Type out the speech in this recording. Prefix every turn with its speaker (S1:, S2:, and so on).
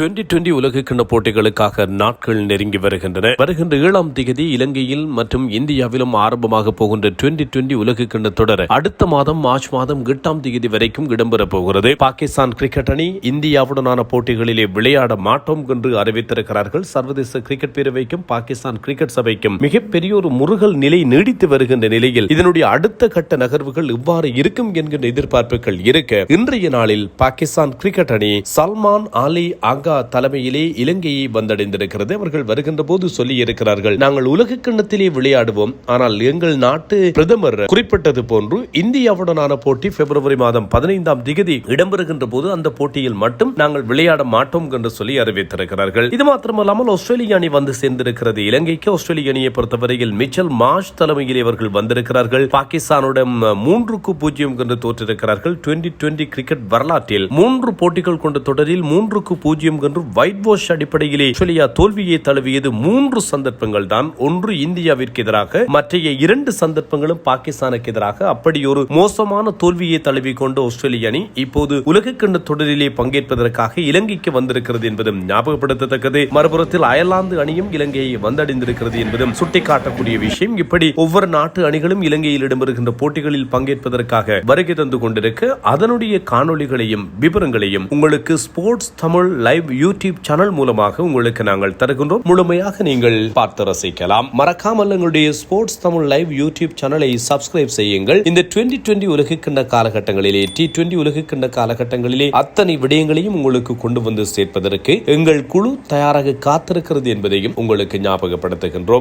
S1: Twenty twenty உலக கிண்ண போட்டிகளுக்காக நாட்கள் நெருங்கி வருகின்றன. வருகின்ற ஏழாம் தேதி இலங்கையில் மற்றும் இந்தியாவிலும் ஆரம்பமாக போகின்ற டுவெண்டி டுவெண்டி உலக கிண்ண தொடர் அடுத்த மாதம் மார்ச் மாதம் எட்டாம் தேதி வரைக்கும் இடம்பெறப் போகிறது. பாகிஸ்தான் கிரிக்கெட் அணி இந்தியாவுடனான போட்டிகளிலே விளையாட மாட்டோம் என்று அறிவித்திருக்கிறார்கள். சர்வதேச கிரிக்கெட் பேரவைக்கும் பாகிஸ்தான் கிரிக்கெட் சபைக்கும் மிகப்பெரிய ஒரு முருகல் நிலை நீடித்து வருகின்ற நிலையில் இதனுடைய அடுத்த கட்ட நகர்வுகள் இவ்வாறு இருக்கும் என்கின்ற எதிர்பார்ப்புகள் இருக்க இன்றைய நாளில் பாகிஸ்தான் கிரிக்கெட் அணி சல்மான் அலி அமெரிக்கா தலைமையிலே இலங்கையை வந்தடைந்திருக்கிறது. அவர்கள் வருகின்ற போது சொல்லி இருக்கிறார்கள் நாங்கள் உலக கிண்ணத்திலே விளையாடுவோம். ஆனால் எங்கள் நாட்டு பிரதமர் குறிப்பிட்டது போன்று இந்தியாவுடனான போட்டி பிப்ரவரி மாதம் பதினைந்தாம் திகதி இடம்பெறுகின்ற போது அந்த போட்டியில் மட்டும் நாங்கள் விளையாட மாட்டோம் என்று சொல்லி அறிவித்திருக்கிறார்கள். இது மாத்திரமல்லாமல் ஆஸ்திரேலிய அணி வந்து சேர்ந்திருக்கிறது. இலங்கைக்கு ஆஸ்திரேலிய அணியை பொறுத்தவரையில் மிச்சல் மாஷ் தலைமையில் அவர்கள் வந்திருக்கிறார்கள். பாகிஸ்தானுடன் மூன்றுக்கு பூஜ்ஜியம் என்று தோற்றிருக்கிறார்கள். டுவெண்டி டுவெண்டி கிரிக்கெட் வரலாற்றில் மூன்று போட்டிகள் கொண்ட தொடரில் மூன்றுக்கு பூஜ்ஜியம் என்று ஒயிட் வாஷ் அடிப்படையிலே ஆஸ்திரேலியா தோல்வியை தழுவியது மூன்று சந்தர்ப்பங்கள் தான் ஒன்று இந்தியாவிற்கு எதிராக மற்றைய இரண்டு சந்தர்ப்பங்களும் பாகிஸ்தானுக்கு எதிராக. அப்படி ஒரு மோசமான தோல்வியை தழுவி கொண்ட ஆஸ்திரேலிய அணி இப்போது உலகக்கிண்ண தொடரிலே பங்கேற்பதற்காக இலங்கைக்கு வந்திருக்கிறது என்பதும் ஞாபகப்படுத்தத்தக்கது. மறுபுறத்தில் அயர்லாந்து அணியும் இலங்கையை வந்தடைந்திருக்கிறது என்பதும் சுட்டிக்காட்டக்கூடிய விஷயம். இப்படி ஒவ்வொரு நாட்டு அணிகளும் இலங்கையில் இடம்பெறுகின்ற போட்டிகளில் பங்கேற்பதற்காக வருகை தந்து கொண்டிருக்க. அதனுடைய காணொளிகளையும் விவரங்களையும் உங்களுக்கு sports Tamil live YouTube channel மூலமாக உங்களுக்கு நாங்கள் தருகின்றோம். முழுமையாக நீங்கள் பார்த்து ரசிக்கலாம். மறக்காமல் எங்களுடைய ஸ்போர்ட்ஸ் தமிழ் லைவ் யூடியூப் சேனலை சப்ஸ்கிரைப் செய்யுங்கள். இந்த டுவெண்டி டுவெண்டி உலகக்கிண்ண காலகட்டங்களிலே டி டுவெண்டி உலகக்கிண்ண காலகட்டங்களிலே அத்தனை விடயங்களையும் உங்களுக்கு கொண்டு வந்து சேர்ப்பதற்கு எங்கள் குழு தயாராக காத்திருக்கிறது என்பதையும் உங்களுக்கு ஞாபகப்படுத்துகின்றோம்.